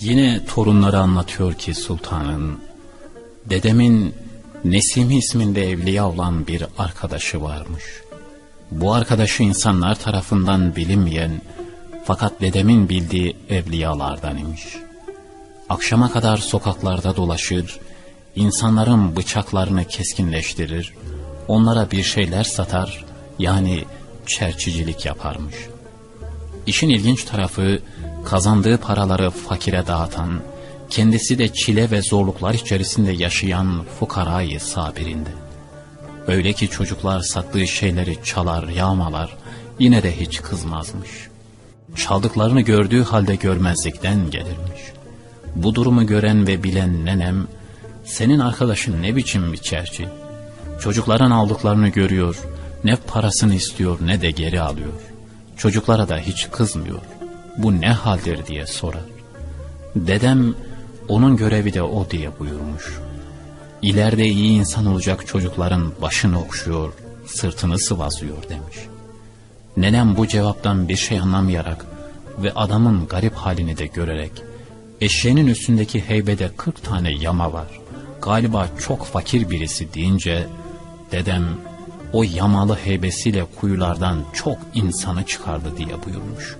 Yine torunları anlatıyor ki sultanın, dedemin Nesimi isminde evliya olan bir arkadaşı varmış. Bu arkadaşı insanlar tarafından bilinmeyen fakat dedemin bildiği evliyalardan imiş. Akşama kadar sokaklarda dolaşır, insanların bıçaklarını keskinleştirir, onlara bir şeyler satar, yani çerçicilik yaparmış. İşin ilginç tarafı, kazandığı paraları fakire dağıtan, kendisi de çile ve zorluklar içerisinde yaşayan fukarayı sabirinde. Öyle ki çocuklar sattığı şeyleri çalar, yağmalar, yine de hiç kızmazmış. Çaldıklarını gördüğü halde görmezlikten gelirmiş. Bu durumu gören ve bilen nenem, senin arkadaşın ne biçim bir çerçi? Çocukların aldıklarını görüyor, ne parasını istiyor ne de geri alıyor. Çocuklara da hiç kızmıyor. Bu ne haldir diye sorar. Dedem onun görevi de o diye buyurmuş. İleride iyi insan olacak çocukların başını okşuyor, sırtını sıvazlıyor demiş. Nenem bu cevaptan bir şey anlamayarak ve adamın garip halini de görerek, eşeğinin üstündeki heybede kırk tane yama var, galiba çok fakir birisi deyince, dedem o yamalı heybesiyle kuyulardan çok insanı çıkardı diye buyurmuş.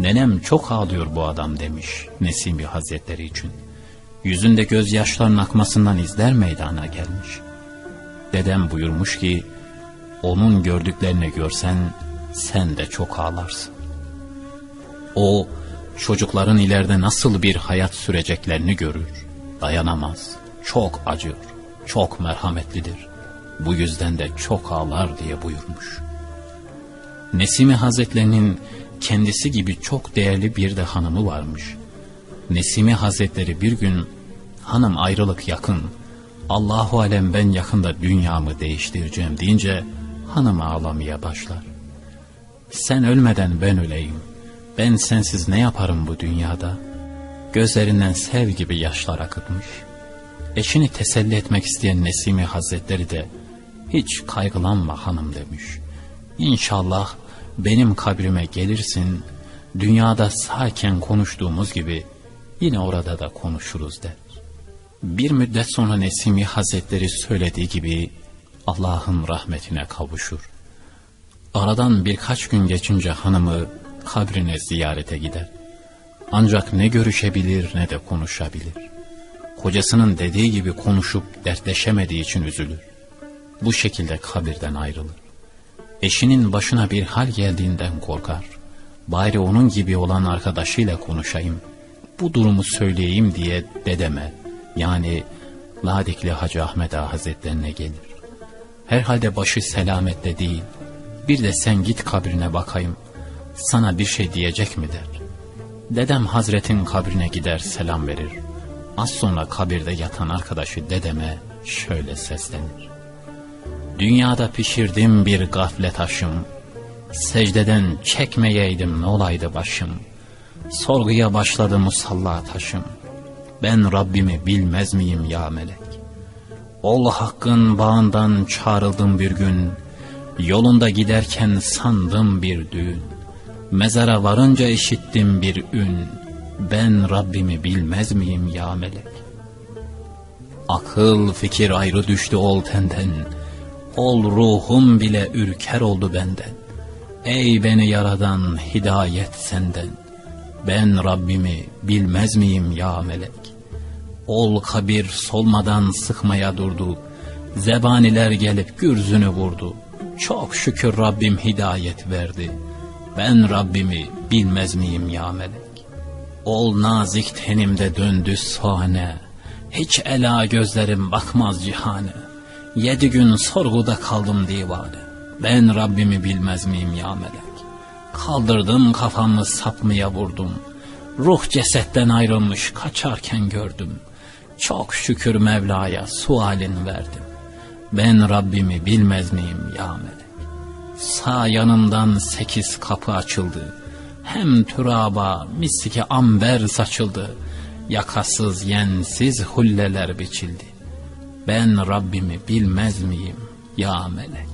Nenem çok ağlıyor bu adam demiş Nesimi Hazretleri için. Yüzünde gözyaşlarının akmasından izler meydana gelmiş. Dedem buyurmuş ki, onun gördüklerini görsen sen de çok ağlarsın. O, çocukların ileride nasıl bir hayat süreceklerini görür, dayanamaz, çok acır, çok merhametlidir. Bu yüzden de çok ağlar diye buyurmuş. Nesimi Hazretlerinin kendisi gibi çok değerli bir de hanımı varmış. Nesimi Hazretleri bir gün hanım ayrılık yakın, Allahu alem ben yakında dünyamı değiştireceğim deyince hanım ağlamaya başlar. Sen ölmeden ben öleyim, ben sensiz ne yaparım bu dünyada? Gözlerinden sev gibi yaşlar akıtmış. Eşini teselli etmek isteyen Nesimi Hazretleri de hiç kaygılanma hanım demiş. İnşallah benim kabrime gelirsin, dünyada sağken konuştuğumuz gibi yine orada da konuşuruz der. Bir müddet sonra Nesimi Hazretleri söylediği gibi Allah'ın rahmetine kavuşur. Aradan birkaç gün geçince hanımı kabrine ziyarete gider. Ancak ne görüşebilir ne de konuşabilir. Kocasının dediği gibi konuşup dertleşemediği için üzülür. Bu şekilde kabirden ayrılır. Eşinin başına bir hal geldiğinden korkar. Bari onun gibi olan arkadaşıyla konuşayım. Bu durumu söyleyeyim diye dedeme yani Ladikli Hacı Ahmet Ağa Hazretlerine gelir. Herhalde başı selamette değil. Bir de sen git kabrine bakayım. Sana bir şey diyecek mi der. Dedem Hazretin kabrine gider selam verir. Az sonra kabirde yatan arkadaşı dedeme şöyle seslenir. Dünyada pişirdim bir gaflet taşım. Secdeden çekmeyeydim ne olaydı başım. Sorguya başladı musalla taşım. Ben Rabbimi bilmez miyim ya melek? Ol hakkın bağından çağrıldım bir gün. Yolunda giderken sandım bir düğün. Mezara varınca işittim bir ün. Ben Rabbimi bilmez miyim ya melek? Akıl fikir ayrı düştü ol tenden. Ol ruhum bile ürker oldu benden. Ey beni yaradan hidayet senden. Ben Rabbimi bilmez miyim ya melek? Ol kabir solmadan sıkmaya durdu. Zebaniler gelip gürzünü vurdu. Çok şükür Rabbim hidayet verdi. Ben Rabbimi bilmez miyim ya melek? Ol nazik tenimde döndü sahne. Hiç ela gözlerim bakmaz cihane. Yedi gün sorguda kaldım divane. Ben Rabbimi bilmez miyim ya melek? Kaldırdım kafamı sapmaya vurdum. Ruh cesetten ayrılmış kaçarken gördüm. Çok şükür Mevla'ya sualin verdim. Ben Rabbimi bilmez miyim ya melek? Sağ yanımdan sekiz kapı açıldı. Hem türaba miski amber saçıldı. Yakasız yensiz hulleler biçildi. Ben Rabbimi bilmez miyim ya melek?